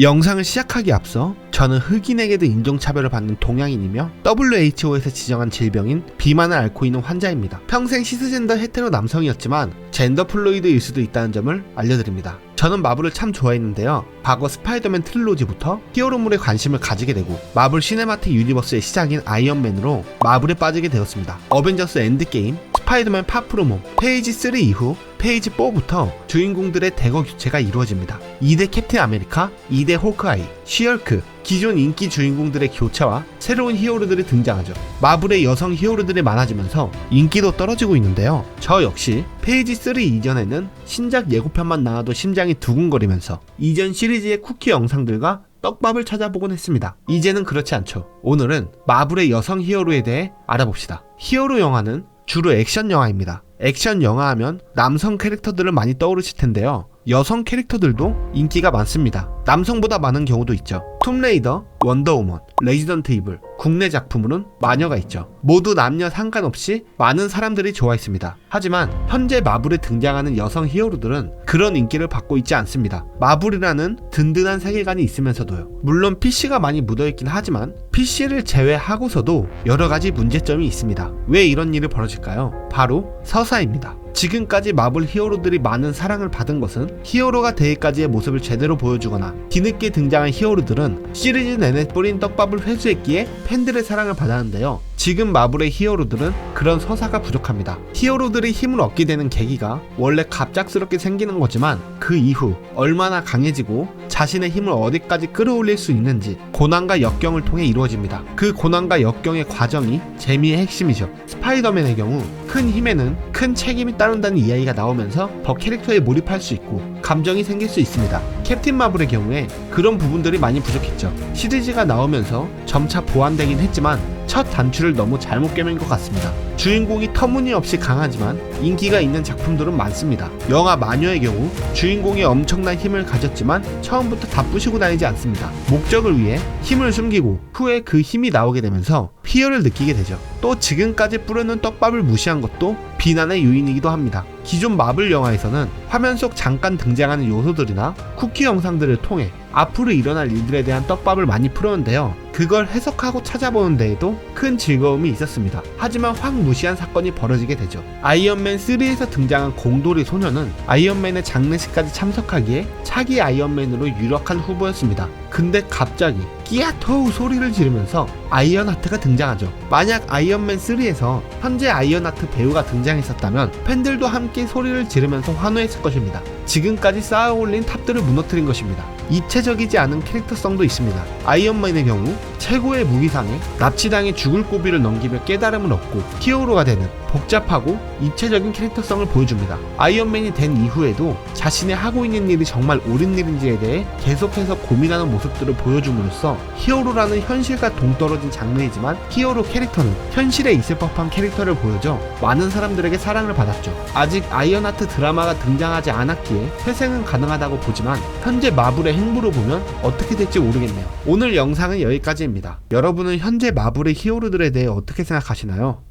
영상을 시작하기 앞서 저는 흑인에게도 인종차별을 받는 동양인이며 WHO에서 지정한 질병인 비만을 앓고 있는 환자입니다. 평생 시스젠더 헤테로 남성이었지만 젠더 플루이드일 수도 있다는 점을 알려드립니다. 저는 마블을 참 좋아했는데요. 과거 스파이더맨 트릴로지부터 히어로물에 관심을 가지게 되고 마블 시네마틱 유니버스의 시작인 아이언맨으로 마블에 빠지게 되었습니다. 어벤져스 엔드게임, 스파이더맨 파프로모, 페이지 3 이후 페이지 4부터 주인공들의 대거 교체가 이루어집니다. 2대 캡틴 아메리카, 2대 호크아이, 쉬얼크, 기존 인기 주인공들의 교체와 새로운 히어로들이 등장하죠. 마블의 여성 히어로들이 많아지면서 인기도 떨어지고 있는데요. 저 역시 페이지 3 이전에는 신작 예고편만 나와도 심장이 두근거리면서 이전 시리즈의 쿠키 영상들과 떡밥을 찾아보곤 했습니다. 이제는 그렇지 않죠. 오늘은 마블의 여성 히어로에 대해 알아봅시다. 히어로 영화는 주로 액션 영화입니다. 액션 영화 하면 남성 캐릭터들을 많이 떠오르실 텐데요. 여성 캐릭터들도 인기가 많습니다. 남성보다 많은 경우도 있죠. 툼레이더, 원더우먼, 레지던트 이블, 국내 작품으로는 마녀가 있죠. 모두 남녀 상관없이 많은 사람들이 좋아했습니다. 하지만 현재 마블에 등장하는 여성 히어로들은 그런 인기를 받고 있지 않습니다. 마블이라는 든든한 세계관이 있으면서도요. 물론 PC가 많이 묻어있긴 하지만 PC를 제외하고서도 여러 가지 문제점이 있습니다. 왜 이런 일이 벌어질까요? 바로 서사입니다. 지금까지 마블 히어로들이 많은 사랑을 받은 것은 히어로가 되기까지의 모습을 제대로 보여주거나 뒤늦게 등장한 히어로들은 시리즈 내내 뿌린 떡밥을 회수했기에 팬들의 사랑을 받았는데요. 지금 마블의 히어로들은 그런 서사가 부족합니다. 히어로들이 힘을 얻게 되는 계기가 원래 갑작스럽게 생기는 거지만 그 이후 얼마나 강해지고 자신의 힘을 어디까지 끌어올릴 수 있는지 고난과 역경을 통해 이루어집니다. 그 고난과 역경의 과정이 재미의 핵심이죠. 스파이더맨의 경우 큰 힘에는 큰 책임이 따른다는 이야기가 나오면서 더 캐릭터에 몰입할 수 있고 감정이 생길 수 있습니다. 캡틴 마블의 경우에 그런 부분들이 많이 부족했죠. 시리즈가 나오면서 점차 보완되긴 했지만 첫 단추를 너무 잘못 꿰맨 것 같습니다. 주인공이 터무니없이 강하지만 인기가 있는 작품들은 많습니다. 영화 마녀의 경우 주인공이 엄청난 힘을 가졌지만 처음부터 다 부시고 다니지 않습니다. 목적을 위해 힘을 숨기고 후에 그 힘이 나오게 되면서 피해를 느끼게 되죠. 또 지금까지 뿌려놓은 떡밥을 무시한 것도 비난의 요인이기도 합니다. 기존 마블 영화에서는 화면 속 잠깐 등장하는 요소들이나 쿠키 영상들을 통해 앞으로 일어날 일들에 대한 떡밥을 많이 풀었는데요. 그걸 해석하고 찾아보는 데에도 큰 즐거움이 있었습니다. 하지만 확 무시한 사건이 벌어지게 되죠. 아이언맨 3에서 등장한 공돌이 소녀는 아이언맨의 장례식까지 참석하기에 차기 아이언맨으로 유력한 후보였습니다. 근데 갑자기 끼야토우 소리를 지르면서 아이언하트가 등장하죠. 만약 아이언맨 3에서 현재 아이언하트 배우가 등장했었다면 팬들도 함께 소리를 지르면서 환호했을 것입니다. 지금까지 쌓아올린 탑들을 무너뜨린 것입니다. 입체적이지 않은 캐릭터성도 있습니다. 아이언맨의 경우 최고의 무기상에 납치당해 죽을 고비를 넘기며 깨달음을 얻고 히어로가 되는 복잡하고 입체적인 캐릭터성을 보여줍니다. 아이언맨이 된 이후에도 자신의 하고 있는 일이 정말 옳은 일인지에 대해 계속해서 고민하는 모습들을 보여줌으로써 히어로라는 현실과 동떨어진 장르이지만 히어로 캐릭터는 현실에 있을 법한 캐릭터를 보여줘 많은 사람들에게 사랑을 받았죠. 아직 아이언하트 드라마가 등장하지 않았기에 회생은 가능하다고 보지만 현재 마블의 행보로 보면 어떻게 될지 모르겠네요. 오늘 영상은 여기까지입 니다. 여러분은 현재 마블의 히어로들에 대해 어떻게 생각하시나요?